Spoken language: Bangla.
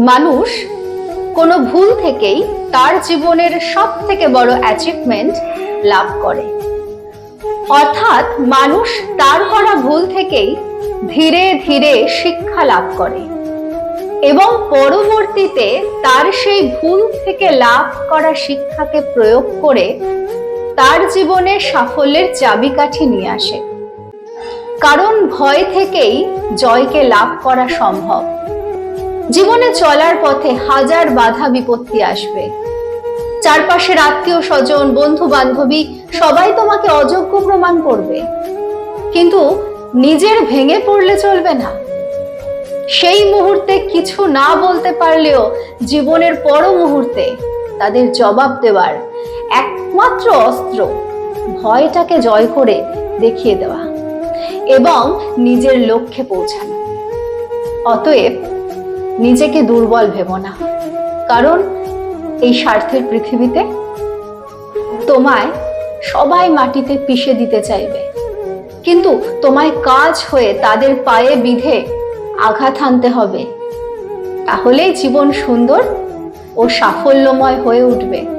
মানুষ কোনো ভুল থেকেই তার জীবনের সব থেকে বড় অ্যাচিভমেন্ট লাভ করে। অর্থাৎ মানুষ তার করা ভুল থেকেই ধীরে ধীরে শিক্ষা লাভ করে এবং পরবর্তীতে তার সেই ভুল থেকে লাভ করা শিক্ষাকে প্রয়োগ করে তার জীবনে সাফল্যের চাবিকাঠি নিয়ে আসে। কারণ ভয় থেকেই জয়কে লাভ করা সম্ভব। জীবনে চলার পথে হাজার বাধা বিপত্তি আসবে। চারপাশের আত্মীয় স্বজন বন্ধু বান্ধবী সবাই তোমাকে অযোগ্য প্রমাণ করবে। কিন্তু নিজের ভেঙে পড়লে চলবে না। সেই মুহূর্তে কিছু না বলতে পারলেও জীবনের পর মুহূর্তে তাদের জবাব দেওয়ার একমাত্র অস্ত্র ভয়টাকে জয় করে দেখিয়ে দেওয়া এবং নিজের লক্ষ্যে পৌঁছানো। অতএব নিজেকে দুর্বল ভেব না। কারণ এই স্বার্থের পৃথিবীতে তোমায় সবাই মাটিতে পিষে দিতে চাইবে। কিন্তু তোমায় কাজ হয়ে তাদের পায়ে বিধে আঘাত আনতে হবে। তাহলেই জীবন সুন্দর ও সাফল্যময় হয়ে উঠবে।